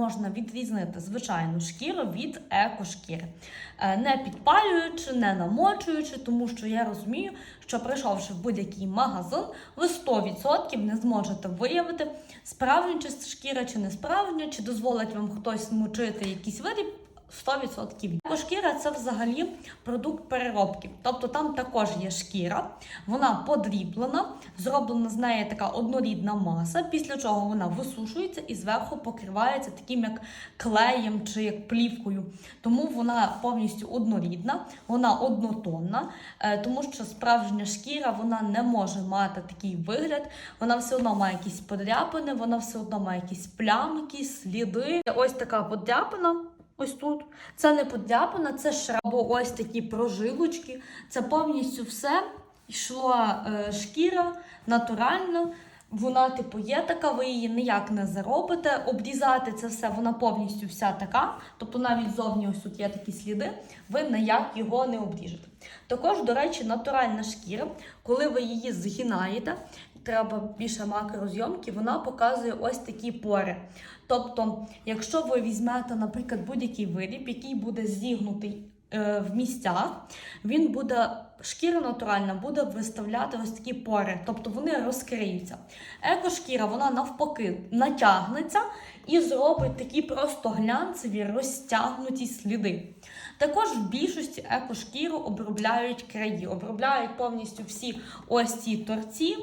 Можна відрізнити звичайну шкіру від екошкіри, Е, не підпалюючи, не намочуючи, тому що я розумію, що прийшовши в будь-який магазин, ви 100% не зможете виявити, справжня чи шкіра чи не справжня, чи дозволить вам хтось мучити якийсь виріб. 100%. Шкіра це взагалі продукт переробки. Тобто там також є шкіра, вона подріблена, зроблена з неї така однорідна маса, після чого вона висушується і зверху покривається таким як клеєм чи як плівкою. Тому вона повністю однорідна, вона однотонна, е, тому що справжня шкіра вона не може мати такий вигляд, вона все одно має якісь подряпини, вона все одно має якісь плями, якісь сліди. Ось така подряпина. Ось тут. Це не подряпина, це шрам. Ось такі прожилочки. Це повністю все йшла е, шкіра натурально. Вона, типу, є така, ви її ніяк не заробите. Обрізати це все, вона повністю вся така. Тобто навіть зовні ось тут є такі сліди, ви ніяк його не обріжете. Також, до речі, натуральна шкіра, коли ви її згинаєте, треба більше макрозйомки, вона показує ось такі пори. Тобто, якщо ви візьмете, наприклад, будь-який виріб, який буде зігнутий е, в місцях, він буде, шкіра натуральна буде виставляти ось такі пори, тобто вони розкриються. Екошкіра, вона навпаки натягнеться і зробить такі просто глянцеві розтягнуті сліди. Також в більшості екошкіру обробляють краї, обробляють повністю всі ось ці торці,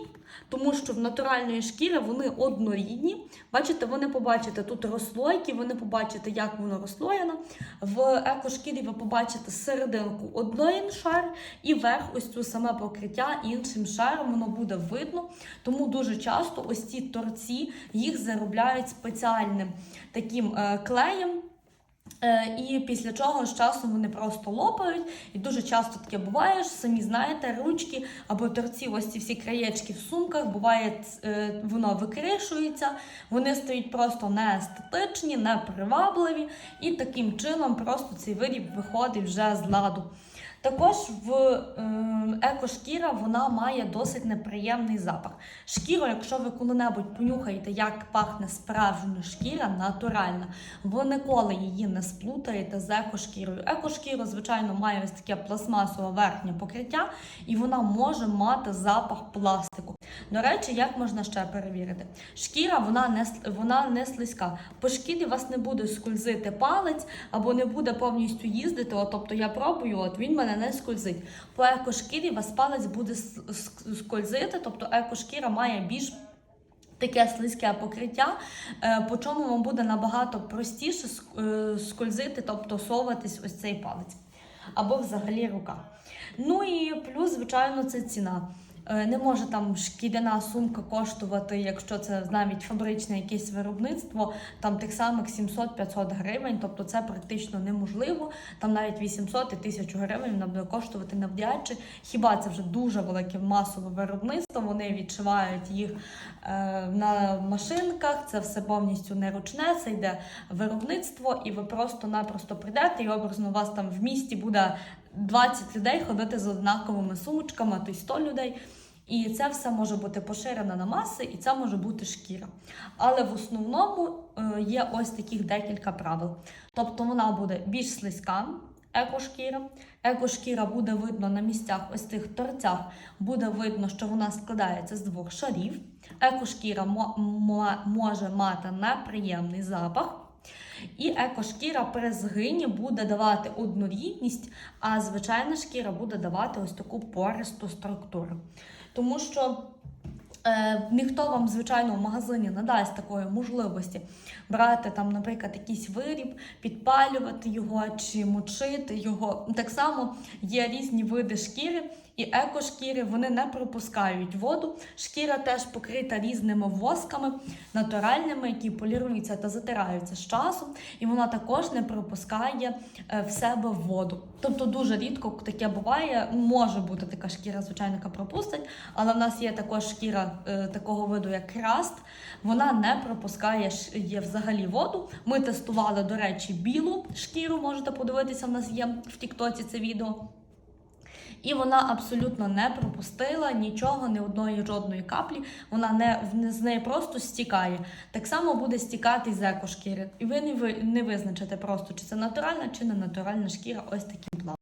тому що в натуральної шкіри вони однорідні. Бачите, ви не побачите тут розслойки, ви не побачите, як воно розслоєно. В екошкірі ви побачите серединку один шар і верх ось цю саме покриття іншим шаром, воно буде видно. Тому дуже часто ось ці торці їх заробляють спеціальним таким е, клеєм. Е, І після чого з часом вони просто лопають, і дуже часто таке буває, що самі знаєте, ручки або торці, ось ці всі краєчки в сумках, буває, е, воно викришується, вони стають просто неестетичні, непривабливі, і таким чином просто цей виріб виходить вже з ладу. Також в е, екошкіра вона має досить неприємний запах. Шкіру, якщо ви коли-небудь понюхаєте, як пахне справжня шкіра, натуральна, ви ніколи її не сплутаєте з екошкірою. Екошкіра, звичайно, має ось таке пластмасове верхнє покриття, і вона може мати запах пластику. До речі, як можна ще перевірити? Шкіра вона не вона не слизька. По шкірі вас не буде скользити палець або не буде повністю їздити. От, тобто я пробую, от він мене не скользить. По екошкірі вас палець буде скользити, тобто екошкіра має більш Таке слизьке покриття, е, по чому вам буде набагато простіше е, скользити, тобто соватись ось цей палець. Або взагалі рука. Ну і плюс, звичайно, це ціна. Е, Не може там шкіряна сумка коштувати, якщо це навіть фабричне якесь виробництво, там тих самих 700-500 гривень, тобто це практично неможливо. Там навіть 800 і 1000 гривень вона буде коштувати навряд чи. Хіба це вже дуже велике масове виробництво, вони відшивають їх е, на машинках, це все повністю не ручне, це йде виробництво, і ви просто-напросто прийдете, і образно у вас там в місті буде 20 людей ходити з однаковими сумочками, то й 100 людей. І це все може бути поширено на маси, і це може бути шкіра. Але в основному е, є ось таких декілька правил. Тобто вона буде більш слизька, екошкіра. Екошкіра буде видно на місцях, ось цих торцях, буде видно, що вона складається з двох шарів. Екошкіра мо- мо- може мати неприємний запах. І екошкіра при згині буде давати однорідність, а звичайна шкіра буде давати ось таку пористу структуру. Тому що е, ніхто вам, звичайно, в магазині не дасть такої можливості брати там, наприклад, якийсь виріб, підпалювати його чи мочити його. Так само є різні види шкіри. І екошкіри вони не пропускають воду. Шкіра теж покрита різними восками, натуральними, які поліруються та затираються з часом, і вона також не пропускає е, в себе воду. Тобто дуже рідко таке буває. Може бути така шкіра, звичайно, яка пропустить, але в нас є також шкіра е, такого виду, як краст. Вона не пропускає є взагалі воду. Ми тестували, до речі, білу шкіру. Можете подивитися, в нас є в Тіктоці це відео. І вона абсолютно не пропустила нічого, ні одної жодної каплі. Вона не з неї просто стікає. Так само буде стікати з екошкіри. І ви не, ви не визначите просто, чи це натуральна, чи не натуральна шкіра. Ось таким планом.